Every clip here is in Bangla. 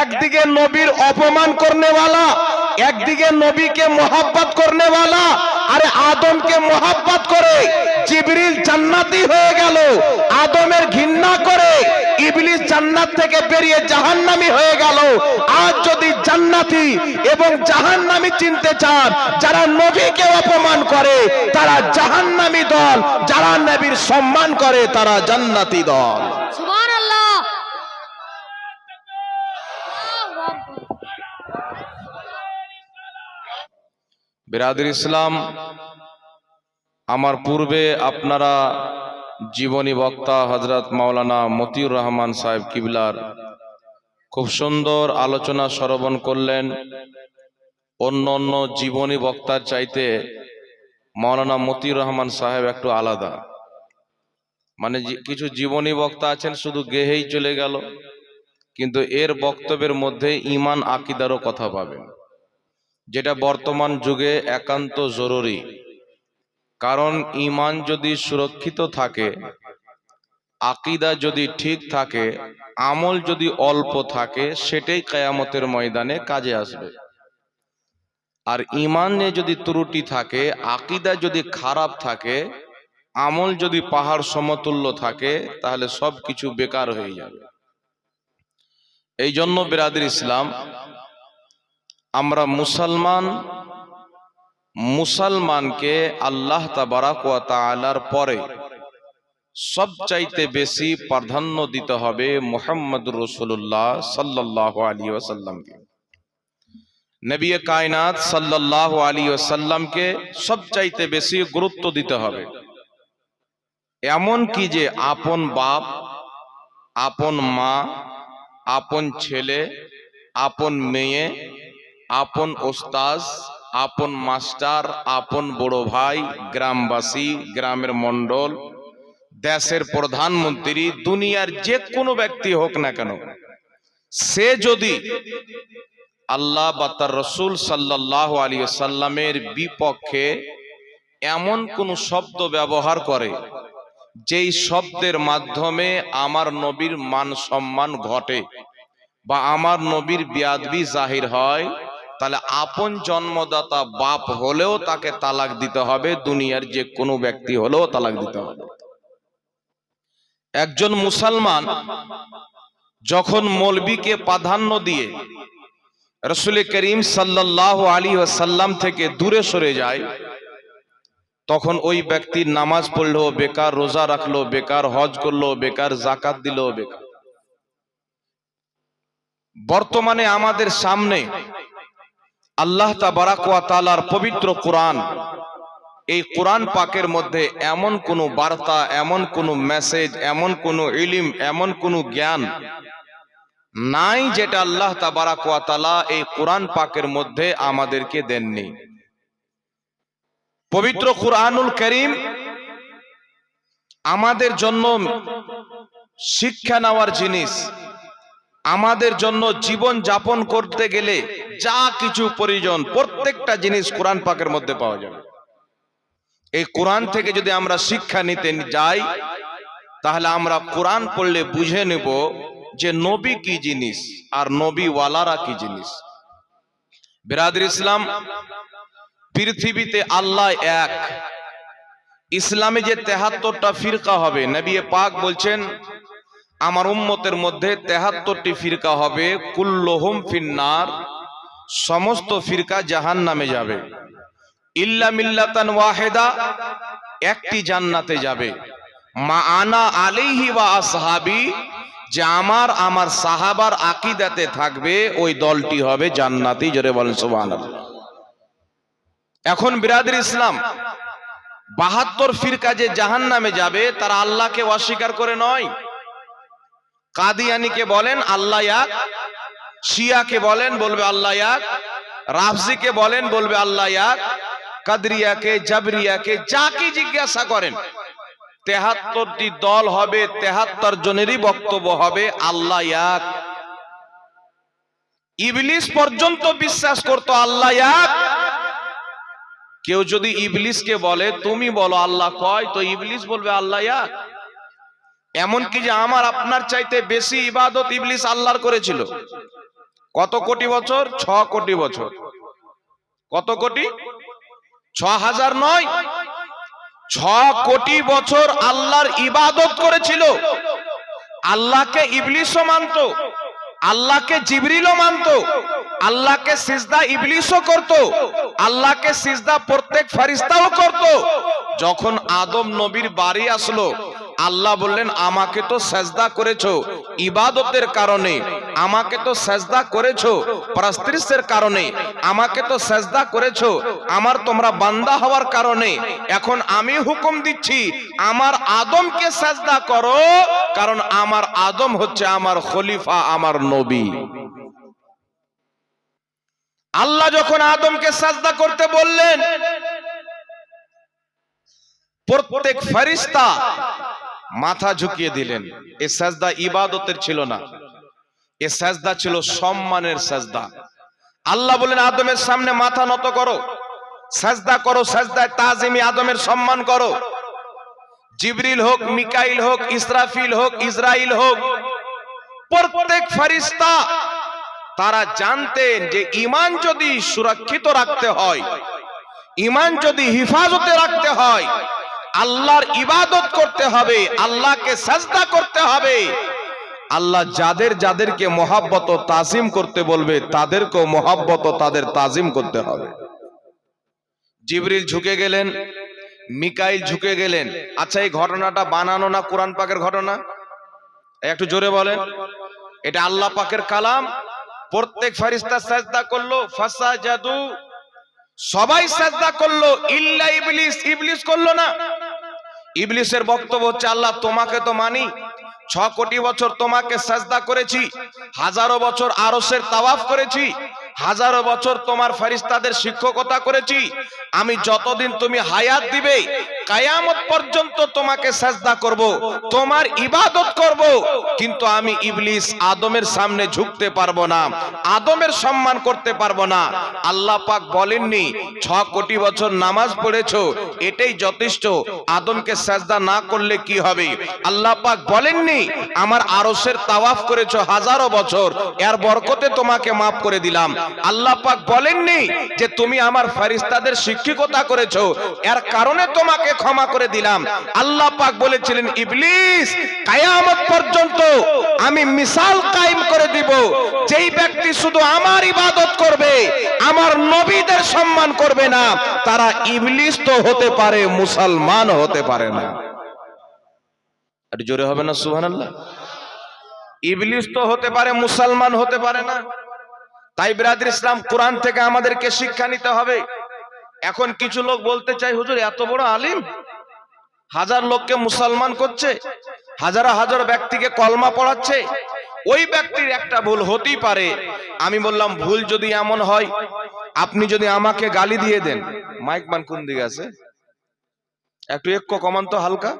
একদিকে নবীর অপমান করনেওয়ালা, একদিকে নবীকে মোহাব্বত করনেওয়ালা, আরে আদমকে মোহাব্বত করে জিবরিল জান্নাতি হয়ে গেল, আদমের ঘৃণা করে ইবলিস জান্নাত থেকে বেরিয়ে জাহান্নামী হয়ে গেল। আজ যদি জান্নাতি এবং জাহান্নামী চিনতে চান, যারা নবীকে অপমান করে, তারা জাহান্নামী দল, যারা নবীর সম্মান করে, তারা জান্নাতি দল সুবহান আল্লাহ বিরাদুল ইসলাম, আমার পূর্বে আপনারা জীবনী বক্তা হজরত মাওলানা মতিউর রহমান সাহেব কিবলার খুব সুন্দর আলোচনা শ্রবণ করলেন। অন্য অন্য জীবনী বক্তার চাইতে মাওলানা মতিউর রহমান সাহেব একটু আলাদা। মানে কিছু জীবনী বক্তা আছেন, শুধু গেহেই চলে গেল, কিন্তু এর বক্তব্যের মধ্যে ইমান আকিদারও কথা পাবেন। যেটা বর্তমান যুগে একান্ত জরুরি। কারণ ইমান যদি সুরক্ষিত থাকে, আকিদা যদি ঠিক থাকে, আমল যদি অল্প থাকে, সেটাই কেয়ামতের ময়দানে কাজে আসবে। আর ইমানে যদি ত্রুটি থাকে, আকিদা যদি খারাপ থাকে, আমল যদি পাহাড় সমতুল্য থাকে, তাহলে সব কিছু বেকার হয়ে যাবে। এই জন্য বিরাদির ইসলাম আমরা মুসলমান, মুসলমানকে আল্লাহ তাবারাক ওয়া তাআলার পরে সবচাইতে বেশি প্রাধান্য দিতে হবে মুহাম্মদুর রাসূলুল্লাহ সাল্লাল্লাহু আলাইহি ওয়াসাল্লামকে। নবী কায়নাত সাল্লাল্লাহু আলাইহি ওয়াসাল্লামকে সবচাইতে বেশি গুরুত্ব দিতে হবে। এমন কি যে আপন বাপ, আপন মা, আপন ছেলে, আপন মেয়ে আপন ওস্তাজ, আপন মাস্টার, আপন বড় ভাই, গ্রামবাসী, গ্রামের মন্ডল দেশের প্রধানমন্ত্রী, দুনিয়ার যে কোনো ব্যক্তি হোক না কেন, সে যদি আল্লাহ বা তার রসুল সাল্লাহ আলী সাল্লামের বিপক্ষে এমন কোন শব্দ ব্যবহার করে, যেই শব্দের মাধ্যমে আমার নবীর মান সম্মান ঘটে বা আমার নবীর বিয়াদবি জাহির হয় তাহলে আপন জন্মদাতা বাপ হলেও তাকে তালাক দিতে হবে, দুনিয়ার যে কোনো ব্যক্তি হলেও তালাক দিতে হবে। একজন মুসলমান যখন মৌলবীকে প্রাধান্য দিয়ে রসুল করিম সাল্লাহ আলী সাল্লাম থেকে দূরে সরে যায়, তখন ওই ব্যক্তির নামাজ পড়ল, বেকার রোজা রাখল, বেকার হজ করল, বেকার জাকাত দিল, বেকার। বর্তমানে আমাদের সামনে আল্লাহ তালার পবিত্র কোরআন। এই কোরআন পাকের মধ্যে এমন কোন বার্তা, এমন কোন মেসেজ, এমন কোন ইলিম, এমন কোন জ্ঞান নাই যেটা আল্লাহ তালা এই কোরআন পাকের মধ্যে আমাদেরকে দেননি। পবিত্র কোরআনুল করিম আমাদের জন্য শিক্ষা নেওয়ার জিনিস। আমাদের জন্য জীবন যাপন করতে গেলে যা কিছু প্রয়োজন, প্রত্যেকটা জিনিস কোরআন পাকের মধ্যে পাওয়া যাবে। এই কোরআন থেকে যদি আমরা শিক্ষা নিতে যাই, তাহলে আমরা কোরআন পড়লে বুঝে নেব যে নবী কি জিনিস আর নবী ওয়ালারা কি জিনিস। বিরাদর ইসলাম, পৃথিবীতে আল্লাহ এক। ইসলামে যে তেহাত্তরটা ফিরকা হবে, নবী পাক বলছেন আমার উম্মতের মধ্যে তেহাত্তরটি ফিরকা হবে, কুল্লহুম ফিন্নার, সমস্ত ফিরকা জাহান নামে যাবে। ইল্লা মিল্লাতান ওয়াহেদা, একটি জান্নাতে যাবে। মা আনা আলাইহি ওয়া আসহাবি, যে আমার আমার সাহাবার আকিদাতে থাকবে, ওই দলটি হবে জান্নাতি, জোরে বলেন সুবহানাল্লাহ। এখন বিরাদের ইসলাম, বাহাত্তর ফিরকা যে জাহান নামে যাবে, তারা আল্লাহকে অস্বীকার করে নয়। কাদিয়ানিকে বলেন, আল্লাহ শিয়াকে বলেন, বলবে, আল্লাহ রাফজিকে বলেন, বলবে, আল্লাহ কাদরিয়াকে, জাবরিয়াকে, যাকে জিজ্ঞাসা করেন, তেহাত্তরটি দল হবে, তেহাত্তর জনেরই বক্তব্য হবে, আল্লাহ এক ইবলিস পর্যন্ত বিশ্বাস করত, আল্লাহ কেউ যদি ইবলিসকে বলে, তুমি বলো, আল্লাহ কয়? তো ইবলিস বলবে, আল্লাহ এমন কি যে আমার আপনার চাইতে বেশি ইবাদত ইবলিস আল্লাহর করেছিল। কত কোটি বছর? ছ কোটি বছর। কত কোটি? ছ হাজার নয়। ছ কোটি বছর আল্লাহর ইবাদত করেছিল। আল্লাহকে ইবলিশও মানত। আল্লাহকে জিবরিলও মানত। আল্লাহকে সিজদা ইবলিশও করত। আল্লাহকে সিজদা প্রত্যেক ফারিস্তাও করত। যখন আদম নবীর বাড়ি আসলো আল্লাহ বললেন, আমাকে তো সেজদা করেছ ইবাদতের কারণে, আমাকে তো সেজদা করেছ প্রাস্ত্রিসের কারণে, আমাকে তো সেজদা করেছ আমার তোমরা বান্দা হওয়ার কারণে, এখন আমি হুকুম দিচ্ছি, আমার আদমকে সেজদা করো, কারণ আমার আদম হচ্ছে আমার খলিফা, আমার নবী। আল্লাহ যখন আদমকে সাজদা করতে বললেন, প্রত্যেক ফেরিস্তা মাথা ঝুঁকিয়ে দিলেন। এ সাজদা ইবাদতের ছিল না। এ সাজদা ছিল সম্মানের সাজদা। আল্লাহ বলেন, আদমের সামনে মাথা নত করো। সাজদা করো, সাজদায় তাজিমি আদমের সম্মান করো। জিবরিল হোক, মিকাইল হোক, ইসরাফিল হোক, ইসরাইল হোক, প্রত্যেক ফেরিস্তা তারা জানতেন যে ইমান যদি সুরক্ষিত রাখতে হয় ইমান যদি হিফাজতে রাখতে হয় আল্লাহর ইবাদত করতে হবে, আল্লাহকে সাজদা করতে হবে। আল্লাহ যাদের যাদেরকে মহাব্বত তাজিম করতে বলবে, তাদেরকেও মহাব্বত তাদের তাজিম করতে হবে। জিবরিল ঝুঁকে গেলেন, মিকাইল ঝুঁকে গেলেন। আচ্ছা এই ঘটনাটা বানানো না কোরআন পাকের ঘটনা? একটু জোরে বলেন। এটা আল্লাহ পাকের কালাম। প্রত্যেক ফারিস্তা সাজদা করল ফাসা জাদু সবাই সাজদা করল, ইল্লা ইবলিস ইবলিস করল না। ইবলিসের বক্তব্য হচ্ছে, আল্লাহ তোমাকে তো মানি। ছ কোটি বছর তোমাকে সাজদা করেছি। হাজারো বছর আরসের তাওয়াফ করেছি। হাজারো বছর তোমার ফারিস্তাদের শিক্ষকতা করেছি। আমি যতদিন তুমি হায়াত দিবে কায়ামত পর্যন্ত তোমাকে সাজদা করব, তোমার ইবাদত করব, কিন্তু আমি ইবলিস আদমের সামনে ঝুঁকতে পারব না, আদমের সম্মান করতে পারব না। আল্লাহ পাক বলেননি, ছ কোটি বছর নামাজ পড়েছো, এটাই যথেষ্ট, আদমকে সাজদা না করলে কি হবে? আল্লাহ পাক বলেননি, আমার আরসের তাওয়াফ করেছ হাজারো বছর, এর বরকতে তোমাকে মাফ করে দিলাম। আল্লাহ পাক বলেননি যে তুমি আমার ফারিস্তাদের শিক্ষিকতা করেছ, এর কারণে তোমাকে ক্ষমা করে দিলাম। আল্লাহ পাক বলেছিলেন, ইবলিস, কায়ামত পর্যন্ত আমি মিসাল কায়েম করে দিব। যেই ব্যক্তি শুধু আমার ইবাদত করবে, আমার নবীদের সম্মান করবে না, তারা ইবলিস তো হতে পারে, মুসলমান হতে পারে না। জোরে হবে না, সুবহানাল্লাহ? ইবলিস তো হতে পারে, মুসলমান হতে পারে না। তাই, বিরাদির ইসলাম, কোরআন থেকে আমাদেরকে শিক্ষা নিতে হবে। এখন কিছু লোক বলতে চাই হুজুর, এত বড় আলিম? হাজার লোককে মুসলমান করছে, হাজার হাজার ব্যক্তিকে কলমা পড়াচ্ছে। ওই ব্যক্তির একটা ভুল হতেই পারে। আমি বললাম, ভুল যদি এমন হয়, আপনি যদি আমাকে গালি দিয়ে দেন। মাইক মান কোন দিকে আছে? একটু একটু কমান তো হালকা।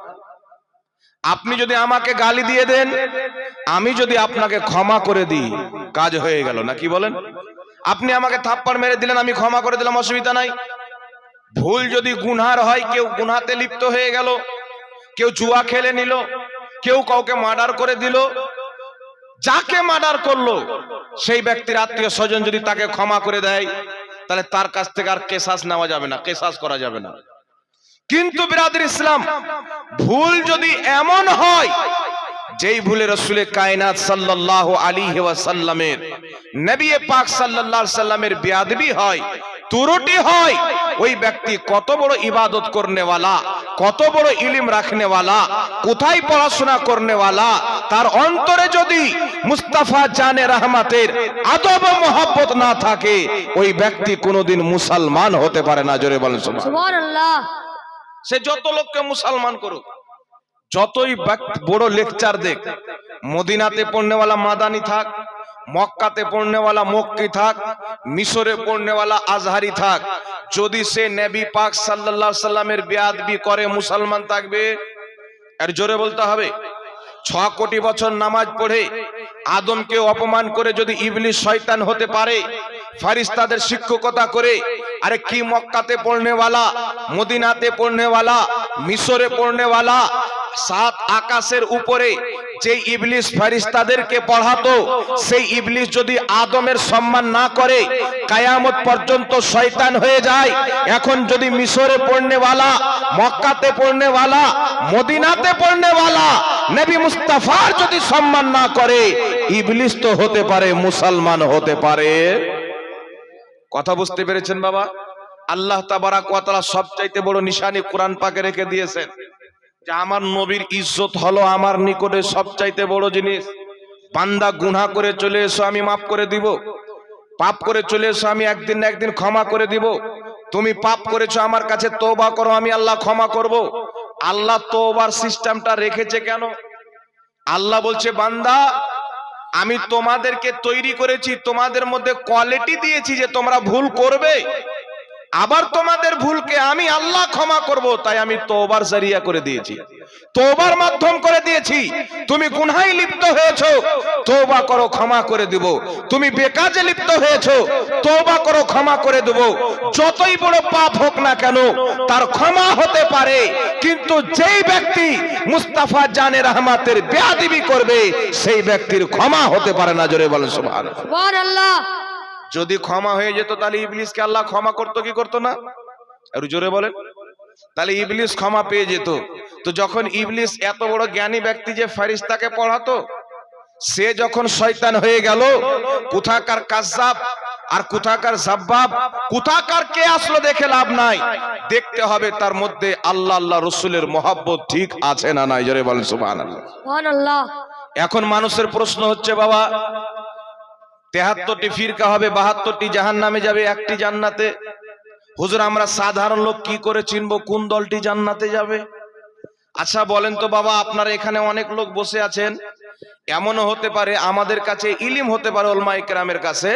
আপনি যদি আমাকে গালি দিয়ে দেন, আমি যদি আপনাকে ক্ষমা করে দিই, কাজ হয়ে গেল না কি বলেন? আপনি আমাকে থাপ্পড় মেরে দিলেন, আমি ক্ষমা করে দিলাম, অসুবিধা নাই। ভুল যদি গুনহার হয়, কেউ গুনহাতে লিপ্ত হয়ে গেল, কেউ জুয়া খেলে নিল, কেউ কাউকে মার্ডার করে দিল, যাকে মার্ডার করল, সেই ব্যক্তির আত্মীয় স্বজন যদি তাকে ক্ষমা করে দেয়, তাহলে তার কাছ থেকে আর কেসাস নেওয়া যাবে না কেসাস করা যাবে না। কিন্তু বিরাদের ইসলাম, ভুল যদি এমন হয়, যেই ভুলে রসুলের কায়নাত সাল্লাহ আলী হেওয়া সাল্লামের নবী পাক সাল্লাহ সাল্লামের বেয়াদবি হয়, তুরুটি হয় ওই ব্যক্তি কত বড় ইবাদত করনেওয়ালা কত বড় ইলিম রাখনেওয়ালা কোথায় পড়াশোনা করনেওয়ালা তার অন্তরে যদি মুস্তাফা জানে রহমাতের আদব মহব্বত না থাকে ওই ব্যক্তি কোনোদিন মুসলমান হতে পারে না জোরে বলেন সুবহানাল্লাহ। সে যত লোককে মুসলমান করুক যতই বড় লেকচার দেখ মদিনাতে পড়নেওয়ালা মাদানি থাক মক্কাতে পড়নেওয়ালা মক্কি থাক মিশরে পড়নেওয়ালা আজহারি থাক যদি সে নবী পাক সাল্লাহ সাল্লামের বেয়াদবি করে, মুসলমান থাকবে, এর জোরে বলতে হবে, ছ কোটি বছর নামাজ পড়ে আদমকে অপমান করে যদি ইবলিশ শয়তান হতে পারে ফারিস্তাদের শিক্ষকতা করে, আরে কি মক্কাতে পড়নেওয়ালা, মদিনাতে পড়নেওয়ালা, মিশরে পড়নেওয়ালা সাত আকাশের উপরে যে ইবলিস ফারিস্তাদেরকে পড়াতো, সেই ইবলিস যদি আদমের সম্মান না করে, কায়ামত পর্যন্ত শয়তান হয়ে যায়। এখন যদি মিশরে পড়নেওয়ালা, মক্কাতে পড়নেওয়ালা, মদিনাতে পড়নেওয়ালা, নবী মুস্তাফার যদি সম্মান না করে, ইবলিস তো হতে পারে, মুসলমান হতে পারে। কথা বুঝতে পেরেছেন বাবা? আল্লাহ তাবারাক ওয়া তাআলা সবচাইতে বড় নিশানি কোরআন পাকে রেখে দিয়েছেন। আমার নবীর ইজ্জত হলো আমার নিকটে সবচাইতে বড় জিনিস। বান্দা গুনা করে চলে এসো, আমি মাফ করে দিব। পাপ করে চলে এসো, আমি একদিন না একদিন ক্ষমা করে দিব। তুমি পাপ করেছ, আমার কাছে তোবা করো, আমি আল্লাহ ক্ষমা করব। আল্লাহ তওবার সিস্টেমটা রেখেছে কেন? আল্লাহ বলছে, বান্দা, আমি তোমাদেরকে তৈরি করেছি, তোমাদের মধ্যে কোয়ালিটি দিয়েছি যে তোমরা ভুল করবে। আবার তোমাদের ভুলকে আমি আল্লাহ ক্ষমা করব, তাই আমি তোবার জারিয়া করে দিয়েছি। তোবার মাধ্যম করে দিয়েছি। তুমি গুনহাই লিপ্ত হয়েছো তোবা করো, ক্ষমা করে দিব। তুমি বেকাজে লিপ্ত হয়েছো তোবা করো, ক্ষমা করে দেব। যতই বড় পাপ হোক না কেন, তার ক্ষমা হতে পারে। কিন্তু যেই ব্যক্তি মুস্তাফা জানে রহমাতের বেয়াদিবি করবে, সেই ব্যক্তির ক্ষমা হতে পারে না, জোরে বলেন সুবহানাল্লাহ। আল্লাহ যদি ক্ষমা হয়ে যেত তাহলে ইবলিসকে আল্লাহ ক্ষমা করতো কি করতো না? আর জোরে বলেন। তাহলে ইবলিস ক্ষমা পেয়ে যেত। তো যখন ইবলিস এত বড় জ্ঞানী ব্যক্তি যে ফারিস্তাকে পড়াতো সে যখন শয়তান হয়ে গেল কোথাকার কাজাব আর কোথাকার জাব্বাব কোথাকার কে আসলো দেখে লাভ নাই। দেখতে হবে তার মধ্যে আল্লাহ আল্লাহ রসুলের মহাব্বত ঠিক আছে না নাই। জোরে বলেন সুবহানাল্লাহ। এখন মানুষের প্রশ্ন হচ্ছে বাবা তেহাত্তরটি ফিরকা হবে, বাহাত্তরটি জাহান নামে যাবে, একটি জান্নাতে। হুজুর, আমরা সাধারণ লোক কি করে চিনবো? কোন দলটি জান্নাতে যাবে? আচ্ছা বলেন তো বাবা, আপনারা এখানে অনেক লোক বসে আছেন। এমনও হতে পারে, আমাদের কাছে ইলিম হতে পারে ওলমা ইকরামের কাছে,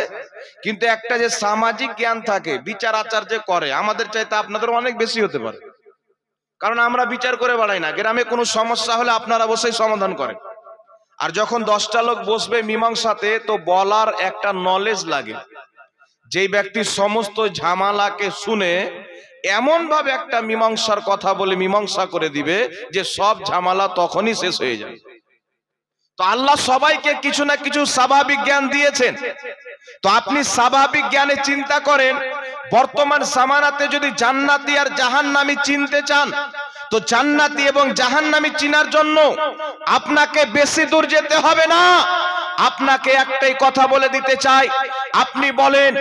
কিন্তু একটা যে সামাজিক জ্ঞান থাকে, বিচার আচার যে করে, আমাদের চাইতে আপনাদের অনেক বেশি হতে পারে। কারণ আমরা বিচার করে বেড়াই না। গ্রামে কোনো সমস্যা হলে আপনারা বসেই সমাধান করেন। আর যখন দশটা লোক বসবে মীমাংসাতে, তো বলার একটা নলেজ লাগে। যেই ব্যক্তি সমস্ত ঝামেলাকে শুনে এমন ভাবে একটা মীমাংসার কথা বলে মীমাংসা করে দিবে যে সব ঝামেলা তখনই শেষ হয়ে যাবে। তো আল্লাহ সবাইকে কিছু না কিছু স্বাভাবিক জ্ঞান দিয়েছেন। তো আপনি স্বাভাবিক জ্ঞানে চিন্তা করেন, বর্তমান সামানাতে যদি জান্নাতি আর জাহান্নামি চিনতে চান তো জান্নাতি এবং জাহান্নামি চিনার জন্য আপনাকে বেশি দূর যেতে হবে না। আপনাকে একটাই কথা বলে দিতে চাই। আপনি বলেন,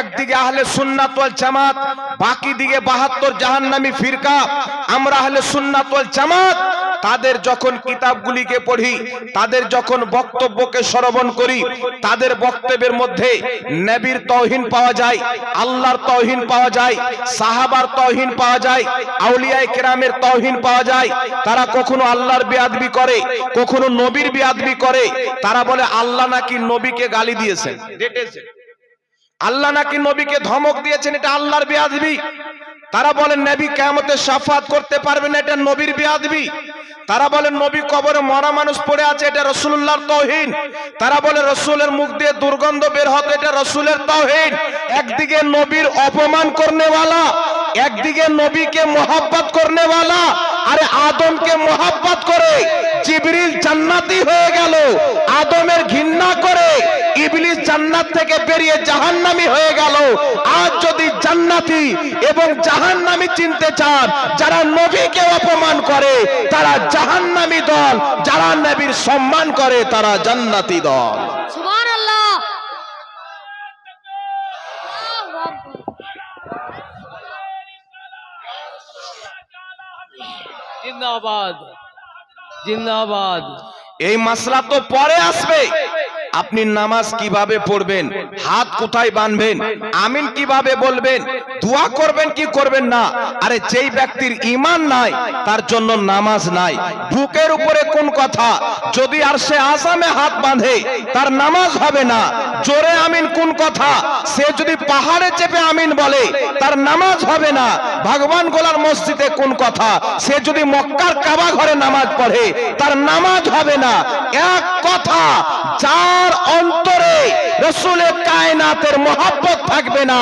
একদিকে আহলে সুন্নাত জামাত, বাকি দিকে বাহাত্তর জাহান্নামী ফিরকা। আমরা আহলে সুন্নাত জামাত তাদের যখন কিতাবগুলিকে পড়ি, তাদের যখন বক্তব্যকে শ্রবণ করি, তাদের বক্তব্যের মধ্যে নবীর তৌহিন পাওয়া যায়, আল্লাহর তৌহিন পাওয়া যায়, সাহাবার তৌহিন পাওয়া যায়, আউলিয়ায়ে কেরামের তৌহিন পাওয়া যায়। তারা কখনো আল্লাহর বেয়াদবি করে, কখনো নবীর বেয়াদবি করে। তারা বলে, আল্লাহ নাকি নবীকে গালি দিয়েছেন। আল্লাহ নাকি নবীকে ধমক দিয়েছেন, এটা আল্লাহর বেয়াদবি। তারা বলেন, নবী কেমতে সাফাত করতে পারবে না, এটা নবীর বেয়াদবি। তারা বলেন, নবী কবরে মরা মানুষ পড়ে আছে, এটা রসুল্লাহর তৌহিন তারা বলে, রসুলের মুখ দিয়ে দুর্গন্ধ বের হতো, এটা রসুলের তৌহিন একদিকে নবীর অপমান করনেওয়ালা, একদিকে নবীকে মোহাব্বত করনেওয়ালা, আরে আদমকে মোহাব্বত করে জিবরিল জান্নাতি হয়ে গেল, আদমের ঘৃণা করে জান্নাত থেকে বেরিয়ে জাহান্নামী হয়ে গেল। আজ যদি জান্নাতি এবং জাহান্নামী চিনতে চান যারা নবীকে অপমান করে তারা জাহান্নামী দল যারা নবীর সম্মান করে তারা জান্নাতি দল। জিন্দাবাদ। জিন্দাবাদ। এই মাসলা তো পরে আসবে। আপনি নামাজ কীভাবে পড়বেন? হাত কোথায় বাঁধবেন? আমিন কীভাবে বলবেন? দোয়া করবেন কি করবেন না? আরে যেই ব্যক্তির ইমান নাই, তার জন্য নামাজ নাই। বুকের উপরে কোন কথা? যদি আর সে আসামে হাত বাঁধে, তার নামাজ হবে না। জোরে আমিন কোন কথা? সে যদি পাহাড়ে চেপে আমিন বলে, তার নামাজ হবে না। ভগবান গোলার মসজিদে কোন কথা? সে যদি মক্কার কাবা ঘরে নামাজ পড়ে, তার নামাজ হবে না। এক কথা যার অন্তরে রসুলের কায়নাতের মহাব্বত থাকবে না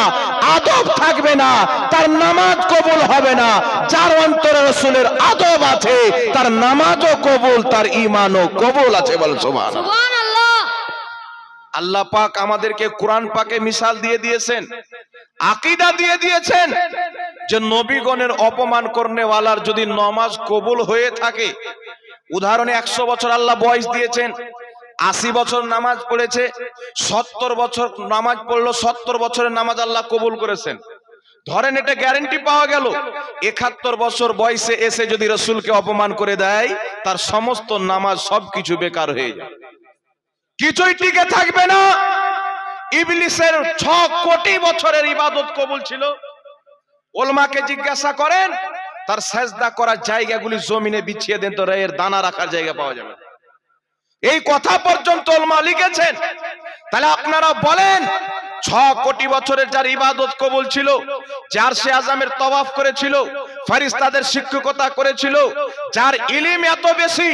আদব থাকবে না তার নামাজ কবুল হবে না। যার অন্তরে রসুলের আদব আছে তার নামাজও কবুল তার ইমানও কবুল আছে বল সুবহান আল্লাহ আল্লাহ পাক আমাদেরকে কোরআন পাকে মিসাল দিয়ে দিয়েছেন আকিদা দিয়ে দিয়েছেন যে নবীগণের অপমান করনেওয়ালার যদি নমাজ কবুল হয়ে থাকে উদাহরণে একশো বছর আল্লাহ বয়স দিয়েছেন আশি বছর নামাজ পড়েছে, সত্তর বছর নামাজ পড়ল, সত্তর বছরের নামাজ আল্লাহ কবুল করেছেন। ধরেন এটা গ্যারেন্টি পাওয়া গেল। একাত্তর বছর বয়সে এসে যদি রসুলকে অপমান করে দেয়, তার সমস্ত নামাজ সবকিছু বেকার হয়ে যায় কিছুই টিকে থাকবে না। ইবলিসের ছ কোটি বছরের ইবাদত কবুল ছিল। ওলমাকে জিজ্ঞাসা করেন, তার সেজদা করার জায়গাগুলি জমিনে বিছিয়ে দেন, তো এর দানা রাখার জায়গা পাওয়া যাবে। এই কথা পর্যন্ত লিখেছেন। তাহলে আপনারা বলেন, ছ কোটি বছরের যার ইবাদত কবুল ছিল, যার সে আজামের তওয়াফ করেছিল ফারিস্তাদের শিক্ষকতা করেছিল, যার ইলিম এত বেশি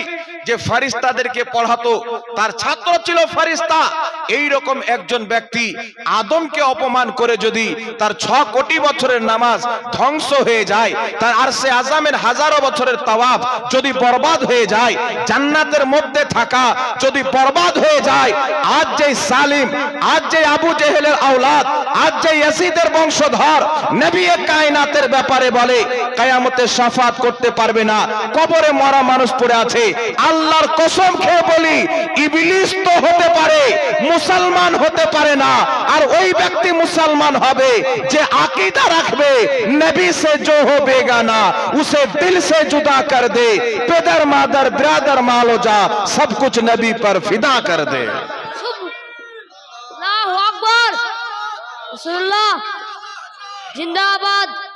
যে ফারিস্তাদেরকে পড়াতো, তার ছাত্র ছিল ফারিস্তা এই রকম একজন ব্যক্তি আদমকে অপমান করে যদি তার ছ কোটি বছরের নামাজ ধ্বংস হয়ে যায়, তার আর সে আজামের হাজারো বছরের তাওয়াব যদি বরবাদ হয়ে যায়, জান্নাতের মধ্যে থাকা যদি বরবাদ হয়ে যায়, আজ যে সালিম, আজ যে আবু জেহেলের আওলাদ, আজ যে ইয়াসিদের বংশধর নবী কায়নাতের ব্যাপারে বলে কায়ামতে সাফাত করতে পারবে না, কবরে মরা মানুষ পড়ে আছে, আল্লাহর কসম খেয়ে বলি, ইবলিস তো হতে পারে মুসলমান হতে পারে না আর ওই ব্যক্তি মুসলমান হবে যে আকিদা রাখবে নবী से जो हो बेगाना उसे दिल से जुदा कर दे पेदर मादर ब्रादर मालो जा सब कुछ नबी पर फिदा कर दे সুব-